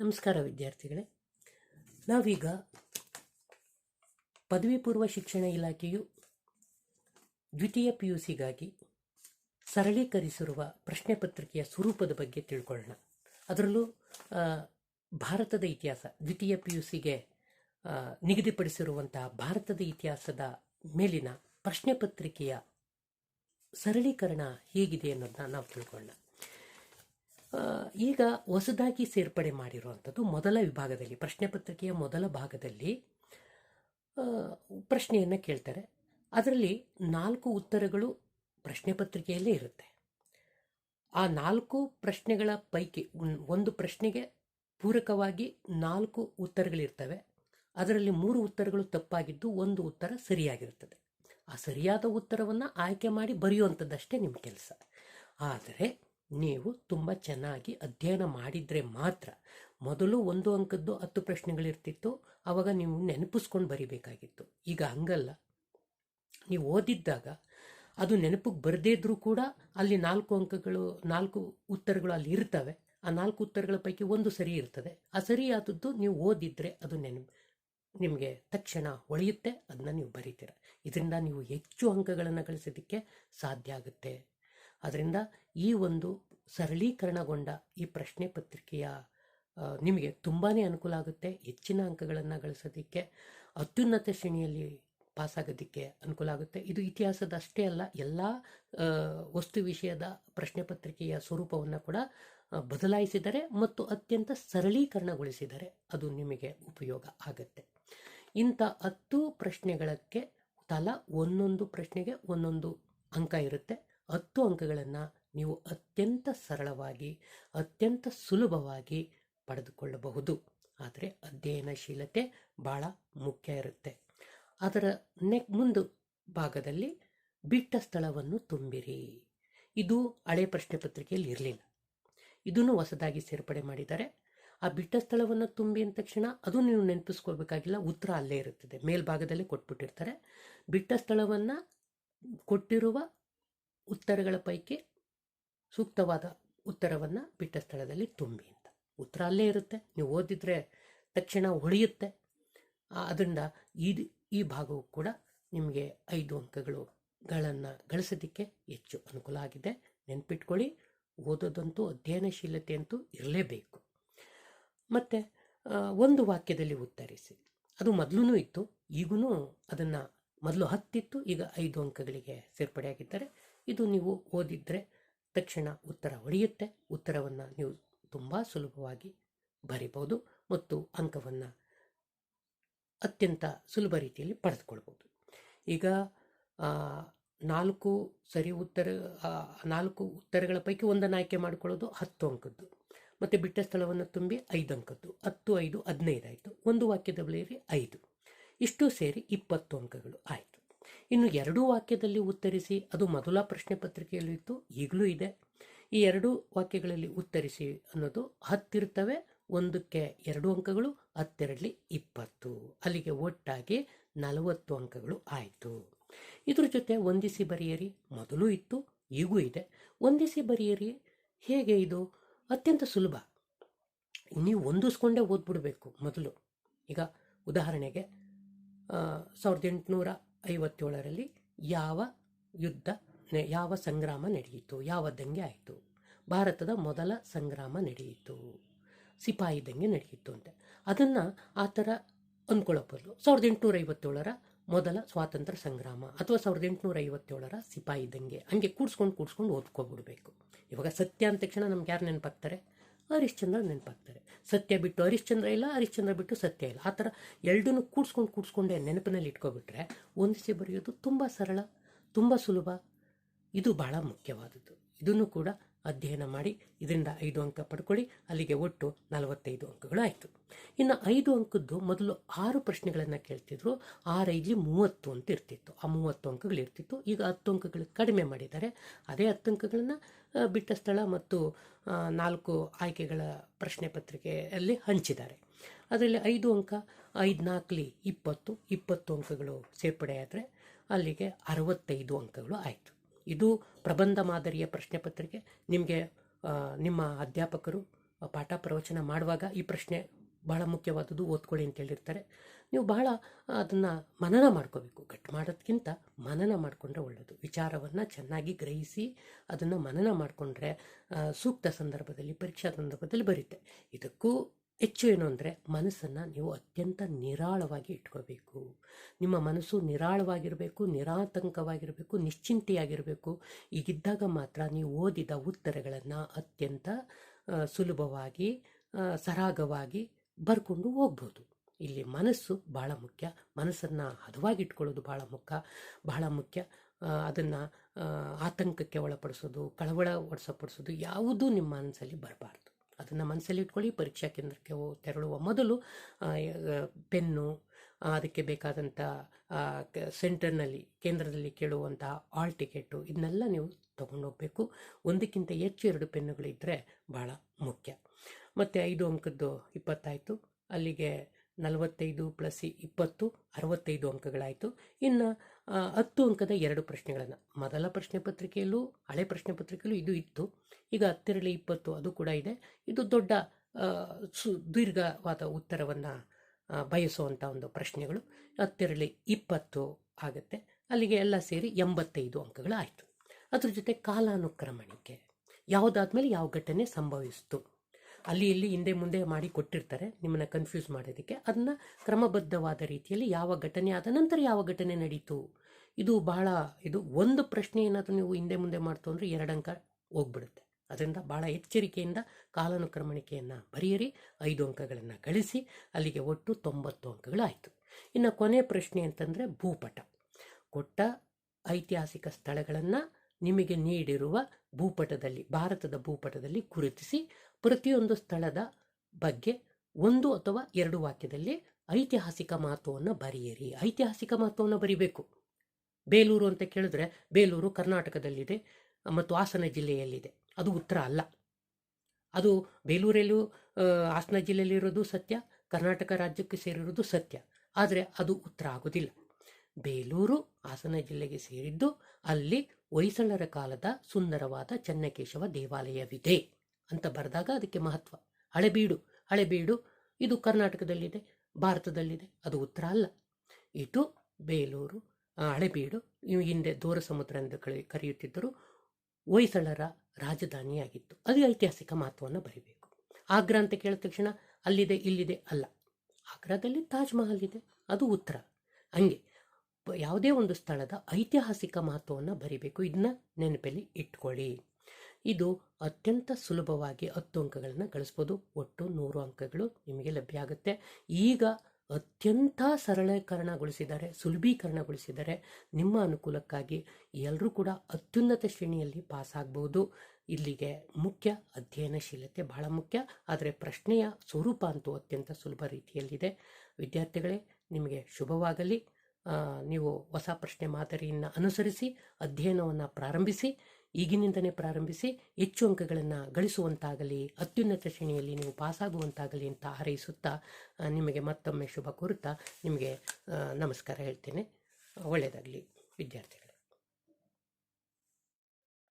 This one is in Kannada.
ನಮಸ್ಕಾರ ವಿದ್ಯಾರ್ಥಿಗಳೇ. ನಾವೀಗ ಪದವಿ ಪೂರ್ವ ಶಿಕ್ಷಣ ಇಲಾಖೆಯು ದ್ವಿತೀಯ ಪಿ ಯು ಸಿಗಾಗಿ ಸರಳೀಕರಿಸಿರುವ ಪ್ರಶ್ನೆ ಪತ್ರಿಕೆಯ ಸ್ವರೂಪದ ಬಗ್ಗೆ ತಿಳ್ಕೊಳ್ಳೋಣ. ಅದರಲ್ಲೂ ಭಾರತದ ಇತಿಹಾಸ, ದ್ವಿತೀಯ ಪಿ ಯು ಸಿಗೆ ನಿಗದಿಪಡಿಸಿರುವಂತಹ ಭಾರತದ ಇತಿಹಾಸದ ಮೇಲಿನ ಪ್ರಶ್ನೆ ಪತ್ರಿಕೆಯ ಸರಳೀಕರಣ ಹೇಗಿದೆ ಅನ್ನೋದನ್ನ ನಾವು ತಿಳ್ಕೊಳ್ಳೋಣ. ಈಗ ಹೊಸದಾಗಿ ಸೇರ್ಪಡೆ ಮಾಡಿರುವಂಥದ್ದು ಮೊದಲ ವಿಭಾಗದಲ್ಲಿ, ಪ್ರಶ್ನೆ ಪತ್ರಿಕೆಯ ಮೊದಲ ಭಾಗದಲ್ಲಿ ಪ್ರಶ್ನೆಯನ್ನು ಕೇಳ್ತಾರೆ. ಅದರಲ್ಲಿ ನಾಲ್ಕು ಉತ್ತರಗಳು ಪ್ರಶ್ನೆ ಪತ್ರಿಕೆಯಲ್ಲೇ ಇರುತ್ತೆ. ಆ ನಾಲ್ಕು ಪ್ರಶ್ನೆಗಳ ಪೈಕಿ ಒಂದು ಪ್ರಶ್ನೆಗೆ ಪೂರಕವಾಗಿ ನಾಲ್ಕು ಉತ್ತರಗಳಿರ್ತವೆ. ಅದರಲ್ಲಿ ಮೂರು ಉತ್ತರಗಳು ತಪ್ಪಾಗಿದ್ದು ಒಂದು ಉತ್ತರ ಸರಿಯಾಗಿರುತ್ತದೆ. ಆ ಸರಿಯಾದ ಉತ್ತರವನ್ನು ಆಯ್ಕೆ ಮಾಡಿ ಬರೆಯುವಂಥದ್ದಷ್ಟೇ ನಿಮ್ಮ ಕೆಲಸ. ಆದರೆ ನೀವು ತುಂಬ ಚೆನ್ನಾಗಿ ಅಧ್ಯಯನ ಮಾಡಿದರೆ ಮಾತ್ರ ಮೊದಲು ಒಂದು ಅಂಕದ್ದು ಹತ್ತು ಪ್ರಶ್ನೆಗಳಿರ್ತಿತ್ತು ಆವಾಗ ನೀವು ನೆನಪಿಸ್ಕೊಂಡು ಬರಿಬೇಕಾಗಿತ್ತು. ಈಗ ಹಂಗಲ್ಲ. ನೀವು ಓದಿದ್ದಾಗ ಅದು ನೆನಪಿಗೆ ಬರದೇ ಇದ್ರೂ ಕೂಡ ಅಲ್ಲಿ ನಾಲ್ಕು ಅಂಕಗಳು, ನಾಲ್ಕು ಉತ್ತರಗಳು ಅಲ್ಲಿ ಇರ್ತವೆ. ಆ ನಾಲ್ಕು ಉತ್ತರಗಳ ಪೈಕಿ ಒಂದು ಸರಿ ಇರ್ತದೆ. ಆ ಸರಿಯಾದದ್ದು ನೀವು ಓದಿದ್ರೆ ಅದು ನೆನಪು, ನಿಮಗೆ ತಕ್ಷಣ ಹೊಳೆಯುತ್ತೆ ಅದನ್ನ ನೀವು ಬರೀತೀರ. ಇದರಿಂದ ನೀವು ಹೆಚ್ಚು ಅಂಕಗಳನ್ನು ಗಳಿಸೋದಕ್ಕೆ ಸಾಧ್ಯ ಆಗುತ್ತೆ. ಅದರಿಂದ ಈ ಒಂದು ಸರಳೀಕರಣಗೊಂಡ ಈ ಪ್ರಶ್ನೆ ಪತ್ರಿಕೆಯ ನಿಮಗೆ ತುಂಬಾ ಅನುಕೂಲ ಆಗುತ್ತೆ. ಹೆಚ್ಚಿನ ಅಂಕಗಳನ್ನು ಗಳಿಸೋದಕ್ಕೆ, ಅತ್ಯುನ್ನತ ಶ್ರೇಣಿಯಲ್ಲಿ ಪಾಸಾಗೋದಕ್ಕೆ ಅನುಕೂಲ ಆಗುತ್ತೆ. ಇದು ಇತಿಹಾಸದ ಅಷ್ಟೇ ಅಲ್ಲ, ಎಲ್ಲ ವಸ್ತು ವಿಷಯದ ಪ್ರಶ್ನೆ ಪತ್ರಿಕೆಯ ಸ್ವರೂಪವನ್ನು ಕೂಡ ಬದಲಾಯಿಸಿದರೆ ಮತ್ತು ಅತ್ಯಂತ ಸರಳೀಕರಣಗೊಳಿಸಿದರೆ ಅದು ನಿಮಗೆ ಉಪಯೋಗ ಆಗುತ್ತೆ. ಇಂಥ ಹತ್ತು ಪ್ರಶ್ನೆಗಳಕ್ಕೆ ತಲಾ ಒಂದೊಂದು ಪ್ರಶ್ನೆಗೆ ಒಂದೊಂದು ಅಂಕ ಇರುತ್ತೆ. ಹತ್ತು ಅಂಕಗಳನ್ನು ನೀವು ಅತ್ಯಂತ ಸರಳವಾಗಿ, ಅತ್ಯಂತ ಸುಲಭವಾಗಿ ಪಡೆದುಕೊಳ್ಳಬಹುದು. ಆದರೆ ಅಧ್ಯಯನಶೀಲತೆ ಭಾಳ ಮುಖ್ಯ ಇರುತ್ತೆ. ಅದರ ನೆಕ್ ಮುಂದು ಭಾಗದಲ್ಲಿ ಬಿಟ್ಟ ಸ್ಥಳವನ್ನು ತುಂಬಿರಿ. ಇದು ಹಳೆ ಪ್ರಶ್ನೆ ಪತ್ರಿಕೆಯಲ್ಲಿ ಇರಲಿಲ್ಲ. ಇದನ್ನು ಹೊಸದಾಗಿ ಸೇರ್ಪಡೆ ಮಾಡಿದ್ದಾರೆ. ಆ ಬಿಟ್ಟ ಸ್ಥಳವನ್ನು ತುಂಬಿ ಅಂದ ತಕ್ಷಣ ಅದು ನೀವು ನೆನಪಿಸ್ಕೊಳ್ಬೇಕಾಗಿಲ್ಲ, ಉತ್ತರ ಅಲ್ಲೇ ಇರುತ್ತದೆ. ಮೇಲ್ಭಾಗದಲ್ಲಿ ಕೊಟ್ಬಿಟ್ಟಿರ್ತಾರೆ. ಬಿಟ್ಟ ಸ್ಥಳವನ್ನು ಕೊಟ್ಟಿರುವ ಉತ್ತರಗಳ ಪೈಕಿ ಸೂಕ್ತವಾದ ಉತ್ತರವನ್ನು ಬಿಟ್ಟ ಸ್ಥಳದಲ್ಲಿ ತುಂಬಿ ಅಂತ. ಉತ್ತರ ಅಲ್ಲೇ ಇರುತ್ತೆ. ನೀವು ಓದಿದರೆ ತಕ್ಷಣ ಹೊಳೆಯುತ್ತೆ. ಅದರಿಂದ ಈ ಈ ಭಾಗವು ಕೂಡ ನಿಮಗೆ ಐದು ಅಂಕಗಳುಗಳನ್ನು ಗಳಿಸೋದಕ್ಕೆ ಹೆಚ್ಚು ಅನುಕೂಲ ಆಗಿದೆ. ನೆನ್ಪಿಟ್ಕೊಳ್ಳಿ. ಓದೋದಂತೂ ಅಧ್ಯಯನಶೀಲತೆ ಅಂತೂ ಇರಲೇಬೇಕು. ಮತ್ತು ಒಂದು ವಾಕ್ಯದಲ್ಲಿ ಉತ್ತರಿಸಿ. ಅದು ಮೊದಲೂ ಇತ್ತು. ಈಗೂ ಅದನ್ನು ಮೊದಲು ಹತ್ತಿತ್ತು. ಈಗ ಐದು ಅಂಕಗಳಿಗೆ ಸೇರ್ಪಡೆಯಾಗಿದ್ದಾರೆ. ಇದು ನೀವು ಓದಿದರೆ ತಕ್ಷಣ ಉತ್ತರ ಹೊಡೆಯುತ್ತೆ ಉತ್ತರವನ್ನು ನೀವು ತುಂಬ ಸುಲಭವಾಗಿ ಬರಿಬೋದು ಮತ್ತು ಅಂಕವನ್ನು ಅತ್ಯಂತ ಸುಲಭ ರೀತಿಯಲ್ಲಿ ಪಡೆದುಕೊಳ್ಬೋದು ಈಗ ನಾಲ್ಕು ಸರಿ ಉತ್ತರ ನಾಲ್ಕು ಉತ್ತರಗಳ ಪೈಕಿ ಒಂದನ್ನು ಆಯ್ಕೆ ಮಾಡಿಕೊಳ್ಳೋದು ಹತ್ತು ಅಂಕದ್ದು. ಮತ್ತು ಬಿಟ್ಟ ಸ್ಥಳವನ್ನು ತುಂಬಿ ಐದು ಅಂಕದ್ದು. ಹತ್ತು, ಐದು, ಹದಿನೈದು ಆಯಿತು. ಒಂದು ವಾಕ್ಯದ ಬಳಿಯಲ್ಲಿ ಐದು. ಇಷ್ಟು ಸೇರಿ ಇಪ್ಪತ್ತು ಅಂಕಗಳು ಆಯಿತು. ಇನ್ನು ಎರಡೂ ವಾಕ್ಯದಲ್ಲಿ ಉತ್ತರಿಸಿ, ಅದು ಮೊದಲ ಪ್ರಶ್ನೆ ಪತ್ರಿಕೆಯಲ್ಲಿತ್ತು ಈಗಲೂ ಇದೆ. ಈ ಎರಡು ವಾಕ್ಯಗಳಲ್ಲಿ ಉತ್ತರಿಸಿ ಅನ್ನೋದು ಹತ್ತಿರ್ತವೆ, ಒಂದಕ್ಕೆ ಎರಡು ಅಂಕಗಳು ಹತ್ತೆರಡಲಿ ಇಪ್ಪತ್ತು. ಅಲ್ಲಿಗೆ ಒಟ್ಟಾಗಿ ನಲವತ್ತು ಅಂಕಗಳು ಆಯಿತು. ಇದ್ರ ಜೊತೆ ಹೊಂದಿಸಿ ಬರೆಯಿರಿ, ಮೊದಲು ಇತ್ತು, ಈಗೂ ಇದೆ. ಹೊಂದಿಸಿ ಬರೆಯಿರಿ, ಹೇಗೆ ಇದು? ಅತ್ಯಂತ ಸುಲಭ. ನೀವು ಹೊಂದಿಸ್ಕೊಂಡೇ ಓದ್ಬಿಡ್ಬೇಕು ಮೊದಲು. ಈಗ ಉದಾಹರಣೆಗೆ ಸಾವಿರದ ಎಂಟುನೂರ ಐವತ್ತೇಳರಲ್ಲಿ ಯಾವ ಯುದ್ಧ ಯಾವ ಸಂಗ್ರಾಮ ನಡೆಯಿತು? ಯಾವ ದಂಗೆ ಆಯಿತು? ಭಾರತದ ಮೊದಲ ಸಂಗ್ರಾಮ ನಡೆಯಿತು. ಸಿಪಾಯಿ ದಂಗೆ ನಡೆಯಿತು ಅಂತ. ಅದನ್ನು ಆ ಥರ ಅಂದ್ಕೊಳ್ಳೋ ಬದಲು ಸಾವಿರದ ಎಂಟುನೂರ ಐವತ್ತೇಳರ ಮೊದಲ ಸ್ವಾತಂತ್ರ್ಯ ಸಂಗ್ರಾಮ ಅಥವಾ ಸಾವಿರದ ಎಂಟುನೂರ ಐವತ್ತೇಳರ ಸಿಪಾಯಿ ದಂಗೆ ಹಂಗೆ ಕೂಡ್ಸ್ಕೊಂಡು ಕೂಡ್ಸ್ಕೊಂಡು ಓದ್ಕೊಬಿಡ್ಬೇಕು. ಇವಾಗ ಸತ್ಯ ಅಂದ ತಕ್ಷಣ ನಮ್ಗೆ ಯಾರು ನೆನಪಾಗ್ತಾರೆ? ಹರಿಶ್ಚಂದ್ರ ನೆನಪಾಗ್ತಾರೆ. ಸತ್ಯ ಬಿಟ್ಟು ಹರಿಶ್ಚಂದ್ರ ಇಲ್ಲ ಹರಿಶ್ಚಂದ್ರ ಬಿಟ್ಟು ಸತ್ಯ ಇಲ್ಲ. ಆ ಥರ ಎರಡನ್ನೂ ಕೂಡ್ಸ್ಕೊಂಡು ಕೂಡ್ಸ್ಕೊಂಡೆ ನೆನಪಿನಲ್ಲಿ ಇಟ್ಕೊಬಿಟ್ರೆ ಹೊಂದಿಸಿ ಬರೆಯೋದು ತುಂಬ ಸರಳ, ತುಂಬ ಸುಲಭ. ಇದು ಬಹಳ ಮುಖ್ಯವಾದದ್ದು. ಇದನ್ನು ಕೂಡ ಅಧ್ಯಯನ ಮಾಡಿ, ಇದರಿಂದ ಐದು ಅಂಕ ಪಡ್ಕೊಳ್ಳಿ, ಅಲ್ಲಿಗೆ ಒಟ್ಟು ನಲವತ್ತೈದು ಅಂಕಗಳು ಆಯಿತು ಇನ್ನು ಐದು ಅಂಕದ್ದು ಮೊದಲು ಆರು ಪ್ರಶ್ನೆಗಳನ್ನು ಕೇಳ್ತಿದ್ರು ಆರೈದು ಮೂವತ್ತು ಅಂತ ಇರ್ತಿತ್ತು. ಆ ಮೂವತ್ತು ಅಂಕಗಳು ಇರ್ತಿತ್ತು. ಈಗ ಹತ್ತು ಅಂಕಗಳು ಕಡಿಮೆ ಮಾಡಿದ್ದಾರೆ. ಅದೇ ಹತ್ತು ಅಂಕಗಳನ್ನು ಬಿಟ್ಟ ಸ್ಥಳ ಮತ್ತು ನಾಲ್ಕು ಆಯ್ಕೆಗಳ ಪ್ರಶ್ನೆ ಪತ್ರಿಕೆಯಲ್ಲಿ ಹಂಚಿದ್ದಾರೆ. ಅದರಲ್ಲಿ ಐದು ಅಂಕ, ಐದು ನಾಲ್ಕಲಿ ಇಪ್ಪತ್ತು ಇಪ್ಪತ್ತು ಅಂಕಗಳು ಸೇರ್ಪಡೆಯಾದರೆ ಅಲ್ಲಿಗೆ ಅರವತ್ತೈದು ಅಂಕಗಳು ಆಯಿತು. ಇದು ಪ್ರಬಂಧ ಮಾದರಿಯ ಪ್ರಶ್ನೆ ಪತ್ರಿಕೆ. ನಿಮಗೆ ನಿಮ್ಮ ಅಧ್ಯಾಪಕರು ಪಾಠ ಪ್ರವಚನ ಮಾಡುವಾಗ ಈ ಪ್ರಶ್ನೆ ಬಹಳ ಮುಖ್ಯವಾದದ್ದು ಓದ್ಕೊಳ್ಳಿ ಅಂತ ಹೇಳಿರ್ತಾರೆ. ನೀವು ಬಹಳ ಅದನ್ನು ಮನನ ಮಾಡ್ಕೋಬೇಕು. ಕಟ್ ಮಾಡೋದಕ್ಕಿಂತ ಮನನ ಮಾಡಿಕೊಂಡ್ರೆ ಒಳ್ಳೆಯದು ವಿಚಾರವನ್ನು ಚೆನ್ನಾಗಿ ಗ್ರಹಿಸಿ ಅದನ್ನು ಮನನ ಮಾಡಿಕೊಂಡ್ರೆ ಸೂಕ್ತ ಸಂದರ್ಭದಲ್ಲಿ, ಪರೀಕ್ಷಾ ಸಂದರ್ಭದಲ್ಲಿ ಬರುತ್ತೆ ಇದಕ್ಕೂ ಹೆಚ್ಚು ಏನು ಅಂದರೆ ಮನಸ್ಸನ್ನು ನೀವು ಅತ್ಯಂತ ನಿರಾಳವಾಗಿ ಇಟ್ಕೋಬೇಕು. ನಿಮ್ಮ ಮನಸ್ಸು ನಿರಾಳವಾಗಿರಬೇಕು, ನಿರಾತಂಕವಾಗಿರಬೇಕು, ನಿಶ್ಚಿಂತೆಯಾಗಿರಬೇಕು. ಈಗಿದ್ದಾಗ ಮಾತ್ರ ನೀವು ಓದಿದ ಉತ್ತರಗಳನ್ನು ಅತ್ಯಂತ ಸುಲಭವಾಗಿ ಸರಾಗವಾಗಿ ಬರ್ಕೊಂಡು ಹೋಗ್ಬೋದು. ಇಲ್ಲಿ ಮನಸ್ಸು ಬಹಳ ಮುಖ್ಯ. ಮನಸ್ಸನ್ನು ಹದವಾಗಿಟ್ಕೊಳ್ಳೋದು ಬಹಳ ಮುಖ್ಯ ಬಹಳ ಮುಖ್ಯ. ಅದನ್ನು ಆತಂಕಕ್ಕೆ ಒಳಪಡಿಸೋದು, ಕಳವಳ ಒಡಿಸಪಡಿಸೋದು ಯಾವುದೂ ನಿಮ್ಮ ಮನಸ್ಸಲ್ಲಿ ಬರಬಾರ್ದು. ಅದನ್ನು ಮನಸ್ಸಲ್ಲಿ ಇಟ್ಕೊಳ್ಳಿ, ಪರೀಕ್ಷಾ ಕೇಂದ್ರಕ್ಕೆ ತೆರಳುವ ಮೊದಲು ಪೆನ್ನು ಅದಕ್ಕೆ ಬೇಕಾದಂಥ ಸೆಂಟರ್ನಲ್ಲಿ, ಕೇಂದ್ರದಲ್ಲಿ ಕೇಳುವಂತಹ ಆಲ್ ಟಿಕೆಟು ಇದನ್ನೆಲ್ಲ ನೀವು ತಗೊಂಡೋಗ್ಬೇಕು. ಒಂದಕ್ಕಿಂತ ಹೆಚ್ಚು ಎರಡು ಪೆನ್ನುಗಳಿದ್ದರೆ ಭಾಳ ಮುಖ್ಯ. ಮತ್ತು ಐದು ಅಂಕದ್ದು ಇಪ್ಪತ್ತಾಯಿತು, ಅಲ್ಲಿಗೆ ನಲವತ್ತೈದು ಪ್ಲಸ್ ಇಪ್ಪತ್ತು, ಅರವತ್ತೈದು ಅಂಕಗಳಾಯಿತು. ಇನ್ನು ಹತ್ತು ಅಂಕದ ಎರಡು ಪ್ರಶ್ನೆಗಳನ್ನು. ಮೊದಲ ಪ್ರಶ್ನೆ ಪತ್ರಿಕೆಯಲ್ಲೂ, ಹಳೆ ಪ್ರಶ್ನೆ ಪತ್ರಿಕೆಯಲ್ಲೂ ಇದು ಇತ್ತು. ಈಗ ಹತ್ತಿರಲಿ ಇಪ್ಪತ್ತು, ಅದು ಕೂಡ ಇದೆ. ಇದು ದೊಡ್ಡ ಸು, ದೀರ್ಘವಾದ ಉತ್ತರವನ್ನು ಬಯಸುವಂಥ ಒಂದು ಪ್ರಶ್ನೆಗಳು. ಹತ್ತಿರಲಿ ಇಪ್ಪತ್ತು ಆಗುತ್ತೆ. ಅಲ್ಲಿಗೆ ಎಲ್ಲ ಸೇರಿ ಎಂಬತ್ತೈದು ಅಂಕಗಳು ಆಯಿತು ಅದ್ರ ಜೊತೆ ಕಾಲಾನುಕ್ರಮಣಿಕೆ. ಯಾವುದಾದ್ಮೇಲೆ ಯಾವ ಘಟನೆ ಸಂಭವಿಸಿತು? ಅಲ್ಲಿ ಇಲ್ಲಿ ಹಿಂದೆ ಮುಂದೆ ಮಾಡಿ ಕೊಟ್ಟಿರ್ತಾರೆ, ನಿಮ್ಮನ್ನು ಕನ್ಫ್ಯೂಸ್ ಮಾಡೋದಕ್ಕೆ. ಅದನ್ನ ಕ್ರಮಬದ್ಧವಾದ ರೀತಿಯಲ್ಲಿ ಯಾವ ಘಟನೆ ಆದ ನಂತರ ಯಾವ ಘಟನೆ ನಡೀತು? ಇದು ಬಹಳ, ಇದು ಒಂದು ಪ್ರಶ್ನೆ ಏನಾದರೂ ನೀವು ಹಿಂದೆ ಮುಂದೆ ಮಾಡ್ತು ಅಂದರೆ ಎರಡು ಅಂಕ ಹೋಗ್ಬಿಡುತ್ತೆ. ಅದರಿಂದ ಭಾಳ ಎಚ್ಚರಿಕೆಯಿಂದ ಕಾಲಾನುಕ್ರಮಣಿಕೆಯನ್ನು ಬರೆಯಿರಿ, ಐದು ಅಂಕಗಳನ್ನು ಗಳಿಸಿ, ಅಲ್ಲಿಗೆ ಒಟ್ಟು ತೊಂಬತ್ತು ಅಂಕಗಳಾಯಿತು. ಇನ್ನು ಕೊನೆ ಪ್ರಶ್ನೆ ಅಂತಂದರೆ ಭೂಪಟ. ಕೊಟ್ಟ ಐತಿಹಾಸಿಕ ಸ್ಥಳಗಳನ್ನು ನಿಮಗೆ ನೀಡಿರುವ ಭೂಪಟದಲ್ಲಿ, ಭಾರತದ ಭೂಪಟದಲ್ಲಿ ಗುರುತಿಸಿ ಪ್ರತಿಯೊಂದು ಸ್ಥಳದ ಬಗ್ಗೆ ಒಂದು ಅಥವಾ ಎರಡು ವಾಕ್ಯದಲ್ಲಿ ಐತಿಹಾಸಿಕ ಮಹತ್ವವನ್ನು ಬರೆಯಿರಿ. ಐತಿಹಾಸಿಕ ಮಹತ್ವವನ್ನು ಬರಿಬೇಕು. ಬೇಲೂರು ಅಂತ ಕೇಳಿದ್ರೆ ಬೇಲೂರು ಕರ್ನಾಟಕದಲ್ಲಿದೆ, ಮತ್ತು ಹಾಸನ ಜಿಲ್ಲೆಯಲ್ಲಿದೆ. ಅದು ಉತ್ತರ ಅಲ್ಲ. ಅದು ಬೇಲೂರಲ್ಲೂ ಹಾಸನ ಜಿಲ್ಲೆಯಲ್ಲಿರೋದು ಸತ್ಯ, ಕರ್ನಾಟಕ ರಾಜ್ಯಕ್ಕೆ ಸೇರಿರೋದು ಸತ್ಯ. ಆದರೆ ಅದು ಉತ್ತರ ಆಗೋದಿಲ್ಲ. ಬೇಲೂರು ಹಾಸನ ಜಿಲ್ಲೆಗೆ ಸೇರಿದ್ದು ಅಲ್ಲಿ ಹೊಯ್ಸಳರ ಕಾಲದ ಸುಂದರವಾದ ಚನ್ನಕೇಶವ ದೇವಾಲಯವಿದೆ. ಅಂತ ಬರೆದಾಗ ಅದಕ್ಕೆ ಮಹತ್ವ. ಹಳೆಬೀಡು ಹಳೆಬೀಡು ಇದು ಕರ್ನಾಟಕದಲ್ಲಿದೆ, ಭಾರತದಲ್ಲಿದೆ, ಅದು ಉತ್ತರ ಅಲ್ಲ. ಇದು ಬೇಲೂರು ಹಳೆಬೀಡು ಇವು ಹಿಂದೆ ದೂರ ಸಮುದ್ರ ಎಂದು ಕರೆ ಕರೆಯುತ್ತಿದ್ದರು, ಹೊಯ್ಸಳರ ರಾಜಧಾನಿಯಾಗಿತ್ತು. ಅದು ಐತಿಹಾಸಿಕ ಮಹತ್ವವನ್ನು ಬರೀಬೇಕು. ಆಗ್ರಾ ಅಂತ ಕೇಳಿದ ತಕ್ಷಣ ಅಲ್ಲಿದೆ, ಇಲ್ಲಿದೆ ಅಲ್ಲ. ಆಗ್ರಾದಲ್ಲಿ ತಾಜ್ ಮಹಲ್ ಇದೆ, ಅದು ಉತ್ತರ. ಹಂಗೆ, ಯಾವುದೇ ಒಂದು ಸ್ಥಳದ ಐತಿಹಾಸಿಕ ಮಹತ್ವವನ್ನು ಬರೀಬೇಕು. ಇದನ್ನ ನೆನಪಲ್ಲಿ ಇಟ್ಕೊಳ್ಳಿ. ಇದು ಅತ್ಯಂತ ಸುಲಭವಾಗಿ ಹತ್ತು ಅಂಕಗಳನ್ನು ಗಳಿಸ್ಬೋದು. ಒಟ್ಟು ನೂರು ಅಂಕಗಳು ನಿಮಗೆ ಲಭ್ಯ ಆಗುತ್ತೆ. ಈಗ ಅತ್ಯಂತ ಸರಳೀಕರಣಗೊಳಿಸಿದ್ದಾರೆ ಸುಲಭೀಕರಣಗೊಳಿಸಿದ್ದಾರೆ ನಿಮ್ಮ ಅನುಕೂಲಕ್ಕಾಗಿ ಎಲ್ಲರೂ ಕೂಡ ಅತ್ಯುನ್ನತ ಶ್ರೇಣಿಯಲ್ಲಿ ಪಾಸ್ ಆಗ್ಬೋದು. ಇಲ್ಲಿಗೆ ಮುಖ್ಯ ಅಧ್ಯಯನಶೀಲತೆ ಬಹಳ ಮುಖ್ಯ. ಆದರೆ ಪ್ರಶ್ನೆಯ ಸ್ವರೂಪ ಅಂತೂ ಅತ್ಯಂತ ಸುಲಭ ರೀತಿಯಲ್ಲಿದೆ. ವಿದ್ಯಾರ್ಥಿಗಳೇ, ನಿಮಗೆ ಶುಭವಾಗಲಿ. ನೀವು ಹೊಸ ಪ್ರಶ್ನೆ ಮಾದರಿಯನ್ನು ಅನುಸರಿಸಿ, ಅಧ್ಯಯನವನ್ನು ಪ್ರಾರಂಭಿಸಿ. ಈಗಿನಿಂದನೇ ಪ್ರಾರಂಭಿಸಿ ಹೆಚ್ಚು ಅಂಕಗಳನ್ನು ಗಳಿಸುವಂತಾಗಲಿ, ಅತ್ಯುನ್ನತ ಶ್ರೇಣಿಯಲ್ಲಿ ನೀವು ಪಾಸಾಗುವಂತಾಗಲಿ ಅಂತ ಹಾರೈಸುತ್ತಾ ನಿಮಗೆ ಮತ್ತೊಮ್ಮೆ ಶುಭ ಕೋರುತ್ತಾ, ನಿಮಗೆ ನಮಸ್ಕಾರ ಹೇಳ್ತೇನೆ. ಒಳ್ಳೆಯದಾಗಲಿ, ವಿದ್ಯಾರ್ಥಿಗಳು.